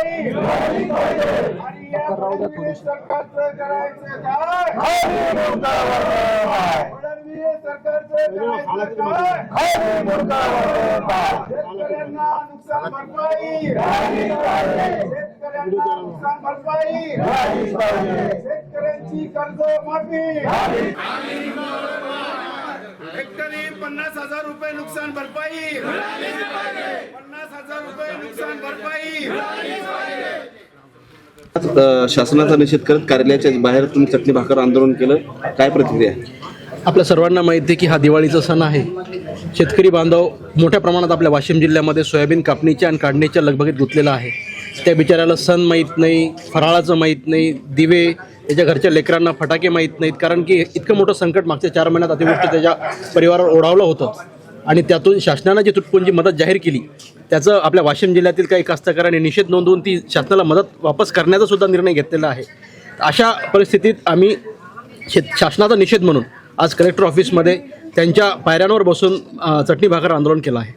आणि या सरकारचं करायचं काय फडणवीस सरकारचं करायचं काय शेतकऱ्यांना नुकसान भरपाई शेतकऱ्यांना नुकसान भरपाई शेतकऱ्यांची कर्ज माफी हेक्टरी पन्नास हजार रुपये नुकसान भरपाई पन्नास हजार रुपये नुकसान भरपाई अ, शासनाचा निषेध करत कार्यालयाच्या बाहेर तुम्ही चटणी भाकर आंदोलन केलं. काय प्रतिक्रिया आहे? आपल्या सर्वांना माहिती आहे की हा दिवाळीचा सण आहे. शेतकरी बांधव मोठ्या प्रमाणात आपल्या वाशिम जिल्ह्यामध्ये सोयाबीन कापणीच्या आणि काढणीच्या लगबगीत गुंतलेला आहे. त्या बिचाऱ्याला सण माहीत नाही फराळाचं माहीत नाही दिवे त्याच्या घरच्या लेकरांना फटाके माहीत नाहीत कारण की इतकं मोठं संकट मागच्या चार महिन्यात अतिवृष्टी त्याच्या परिवारावर ओढावलं होतं. आणि त्यातून शासनानं जी तुटपुंजी मदत जाहीर केली त्याचं आपल्या वाशिम जिल्ह्यातील काही कास्तकारांनी निषेध नोंदवून ती शासनाला मदत वापस करण्याचा सुद्धा निर्णय घेतलेला आहे. अशा परिस्थितीत आम्ही शेत शासनाचा निषेध म्हणून आज कलेक्टर ऑफिसमध्ये त्यांच्या पायऱ्यांवर बसून चटणी भाकर आंदोलन केलं आहे.